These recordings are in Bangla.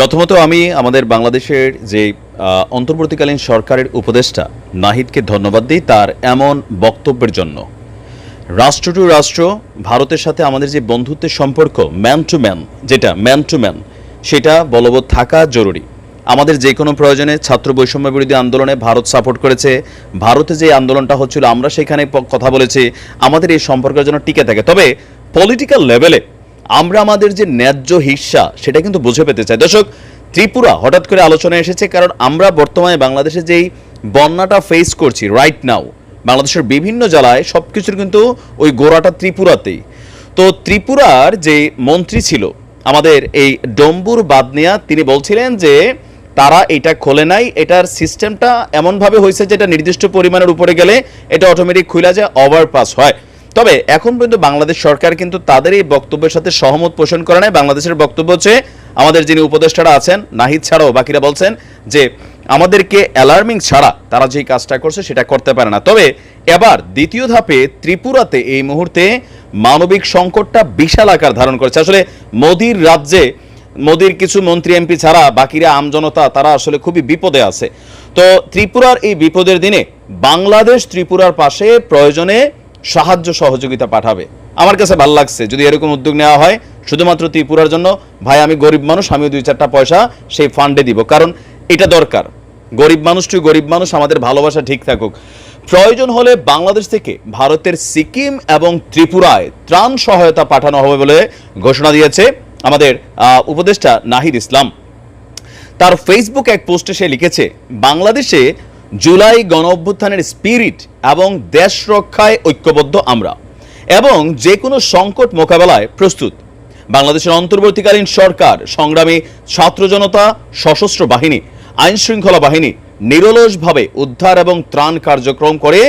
প্রথমত আমি আমাদের বাংলাদেশের যে অন্তর্বর্তীকালীন সরকারের উপদেষ্টা নাহিদকে ধন্যবাদ দিই তার এমন বক্তব্যের জন্য। রাষ্ট্র টু রাষ্ট্র, ভারতের সাথে আমাদের যে বন্ধুত্বের সম্পর্ক ম্যান টু ম্যান যেটা ম্যান টু ম্যান সেটা বলবৎ থাকা জরুরি। আমাদের যে কোনো প্রয়োজনে ছাত্র বৈষম্য বিরোধী আন্দোলনে ভারত সাপোর্ট করেছে। ভারতে যে আন্দোলনটা হচ্ছিল, আমরা সেখানে কথা বলেছি। আমাদের এই সম্পর্কের জন্য টিকে থাকে। তবে পলিটিক্যাল লেভেলে আমরা আমাদের যে ন্যায্য হিস্সা, সেটা কিন্তু বুঝে পেতে চাই। দর্শক, ত্রিপুরা হঠাৎ করে আলোচনায় এসেছে, কারণ আমরা বর্তমানে বাংলাদেশে যেই বন্যাটা ফেস করছি রাইট নাও বাংলাদেশের বিভিন্ন জেলায় সব কিছুর কিন্তু ওই গোড়াটা ত্রিপুরাতেই। তো ত্রিপুরার যে মন্ত্রী ছিল, আমাদের এই ডম্বুর বাদনিয়া, তিনি বলছিলেন যে তারা এটা খোলে নাই, এটার সিস্টেমটা এমনভাবে হয়েছে যে এটা নির্দিষ্ট পরিমাণের উপরে গেলে এটা অটোমেটিক খুলে যায় ওভারপাস হয়। তবে এখন পর্যন্ত বাংলাদেশ সরকার কিন্তু তাদের এই বক্তব্যের সাথে সহমত পোষণ করে নাই। বাংলাদেশের বক্তব্য হচ্ছে, আমাদের যিনি উপদেষ্টারা আছেন, নাহিদ ছাড়াও বাকিরা বলছেন যে, আমাদেরকে অ্যালার্মিং ছাড়া তারা যেই কাজটা করছে সেটা করতে পারে না। তবে এবার দ্বিতীয় ধাপে ত্রিপুরাতে এই মুহূর্তে মানবিক সংকটটা বিশাল আকার ধারণ করেছে। আসলে মোদির রাজ্যে, মোদির কিছু মন্ত্রী, এমপি ছাড়া বাকিরা আমজনতা তারা আসলে খুবই বিপদে আছে। তো ত্রিপুরার এই বিপদের দিনে বাংলাদেশ ত্রিপুরার পাশে প্রয়োজনে সাহায্য সহযোগিতা পাঠাবে। আমার কাছে ভালো লাগছে, যদি এরকম উদ্যোগ নেওয়া হয়, শুধুমাত্র ত্রিপুরার জন্য, ভাই, আমি গরিব মানুষ আমি দুই চারটা পয়সা সেই ফান্ডে দিব। কারণ এটা দরকার। গরিব মানুষ টু গরিব মানুষ, আমাদের ভালোবাসা ঠিক থাকুক। প্রয়োজন হলে বাংলাদেশ থেকে ভারতের সিকিম এবং ত্রিপুরায় ত্রাণ সহায়তা পাঠানো হবে বলে ঘোষণা দিয়েছে আমাদের উপদেষ্টা নাহিদ ইসলাম। তার ফেসবুক এক পোস্টে সে লিখেছে, বাংলাদেশে জুলাই গণ অভ্যুত্থানের স্পিরিট এবং দেশ রক্ষায় ঐক্যবদ্ধ আমরা এবং যে কোনো সংকট মোকাবেলায় প্রস্তুত। বাংলাদেশের অন্তর্বর্তীকালীন সরকার, সংগ্রামী ছাত্র জনতা, সশস্ত্র বাহিনী আইন শৃঙ্খলা বাহিনী নিরলসভাবে উদ্ধার এবং ত্রাণ কার্যক্রম করে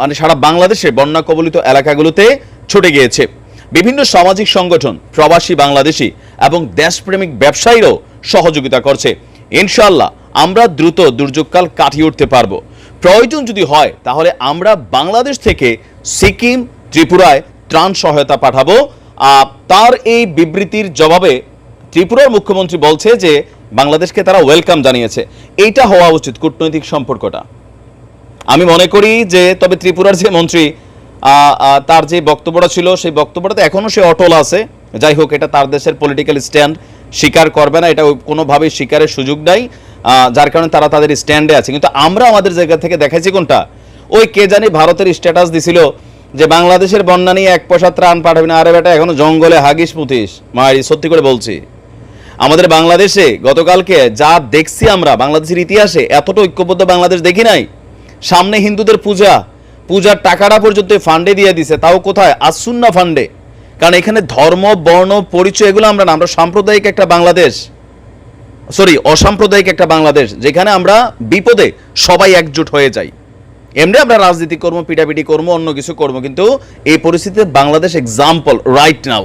মানে সারা বাংলাদেশের বন্যা কবলিত এলাকাগুলোতে ছুটে গিয়েছে। বিভিন্ন সামাজিক সংগঠন, প্রবাসী বাংলাদেশি এবং দেশপ্রেমিক ব্যবসায়ীরাও সহযোগিতা করছে। ইনশাল্লাহ আমরা দ্রুত দুর্যোগকাল কাটিয়ে উঠতে পারব। প্রয়োজন যদি হয়, তাহলে আমরা বাংলাদেশ থেকে সিকিম, ত্রিপুরায় ত্রাণ সহায়তা পাঠাবো। তার এই বিবৃতির জবাবে ত্রিপুরার মুখ্যমন্ত্রী বলছে যে, বাংলাদেশকে তারা ওয়েলকাম জানিয়েছে। এইটা হওয়া উচিত কূটনৈতিক সম্পর্কটা। আমি মনে করি যে, তবে ত্রিপুরার যে মন্ত্রী তার যে বক্তব্যটা ছিল, সেই বক্তব্যটাতে এখনও সে অটল আছে। যাই হোক, এটা তার দেশের পলিটিক্যাল স্ট্যান্ড স্বীকার করবে না, এটা কোনোভাবেই স্বীকারের সুযোগ নাই। যার কারণে তারা তাদের স্ট্যান্ডে আছে। কিন্তু আমরা আমাদের জায়গা থেকে দেখাইছি কোনটা? ওই কে জানি ভারতের স্ট্যাটাস দিছিল যে বাংলাদেশের বন্যা নিয়ে এক পয়সা ত্রাণ পাঠাবি না। আরে বেটা, এখনও জঙ্গলে হাগিস মুতিস মারি সত্যি করে বলছি। আমাদের বাংলাদেশে গতকালকে যা দেখছি আমরা, বাংলাদেশের ইতিহাসে এতটা ঐক্যবদ্ধ বাংলাদেশ দেখি নাই। সামনে হিন্দুদের পূজা। পূজার টাকাটা পর্যন্ত ফান্ডে দিয়ে দিছে। তাও কোথায়? আসুন না ফান্ডে কারণ এখানে ধর্ম, বর্ণ, পরিচয় এগুলো আমরা না। আমরা সাম্প্রদায়িক একটা বাংলাদেশ। সরি, অসাম্প্রদায়িক একটা বাংলাদেশ যেখানে আমরা বিপদে সবাই একজোট হয়ে যাই। এমনি আমরা রাজনীতি করব, পিটাপিটি কর্ম অন্য কিছু করব, কিন্তু এই পরিস্থিতিতে Bangladesh example right now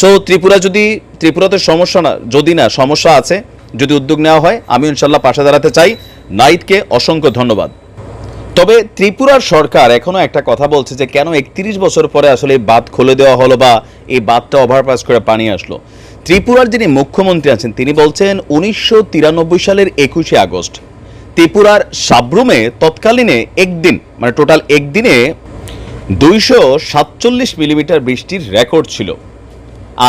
so Tripura যদি, ত্রিপুরাতে সমস্যা না, যদি না, সমস্যা আছে, যদি উদ্যোগ নেওয়া হয়, আমি ইনশাল্লাহ পাশে দাঁড়াতে চাই। নাইটকে অসংখ্য ধন্যবাদ। তবে ত্রিপুরার সরকার এখনও একটা কথা বলছে যে কেন একত্রিশ বছর পরে আসলে এই বাঁধ খুলে দেওয়া হলো বা এই বাঁধটা ওভারপাস করে পানি আসলো। ত্রিপুরার যিনি মুখ্যমন্ত্রী আছেন, তিনি বলছেন উনিশশো তিরানব্বই সালের একুশে আগস্ট। ত্রিপুরার সাবরুমে তৎকালীনে একদিন মানে টোটাল একদিনে দুইশো সাতচল্লিশ মিলিমিটার বৃষ্টির রেকর্ড ছিল।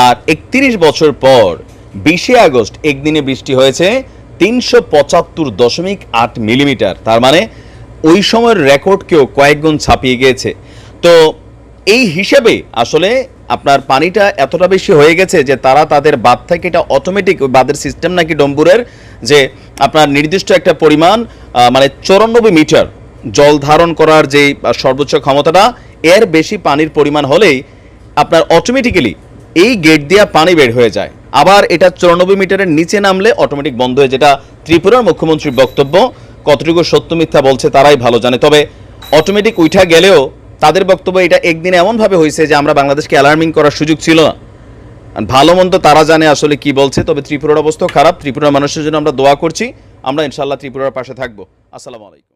আর একত্রিশ বছর পর বিশে আগস্ট একদিনে বৃষ্টি হয়েছে তিনশো পঁচাত্তর দশমিক আট মিলিমিটার। তার মানে ওই সময়ের রেকর্ডকেও কয়েক গুণ ছাপিয়ে গিয়েছে। তো এই হিসেবে আসলে আপনার পানিটা এতটা বেশি হয়ে গেছে যে তারা তাদের বাদ থেকে এটা অটোমেটিক বাদের সিস্টেম নাকি ডম্বুরের, যে আপনার নির্দিষ্ট একটা পরিমাণ মানে চৌরানব্বই মিটার জল ধারণ করার যে সর্বোচ্চ ক্ষমতাটা, এর বেশি পানির পরিমাণ হলেই আপনার অটোমেটিক্যালি এই গেট দিয়া পানি বের হয়ে যায়। আবার এটা চৌরানব্বই মিটারের নিচে নামলে অটোমেটিক বন্ধ হয়ে যেটা ত্রিপুরার মুখ্যমন্ত্রীর বক্তব্য, কতটুকু সত্য মিথ্যা বলছে তারাই ভালো জানে। তবে অটোমেটিক উঠা গেলেও তাদের বক্তব্য এটা একদিন এমনভাবে হয়েছে যে আমরা বাংলাদেশকে অ্যালার্মিং করার সুযোগ ছিল। না ভালো মন্দ তারা জানে আসলে কি বলছে, তবে ত্রিপুরার অবস্থা খারাপ। ত্রিপুরার মানুষের জন্য আমরা দোয়া করছি। আমরা ইনশাল্লাহ ত্রিপুরার পাশে থাকব। আসসালামু আলাইকুম।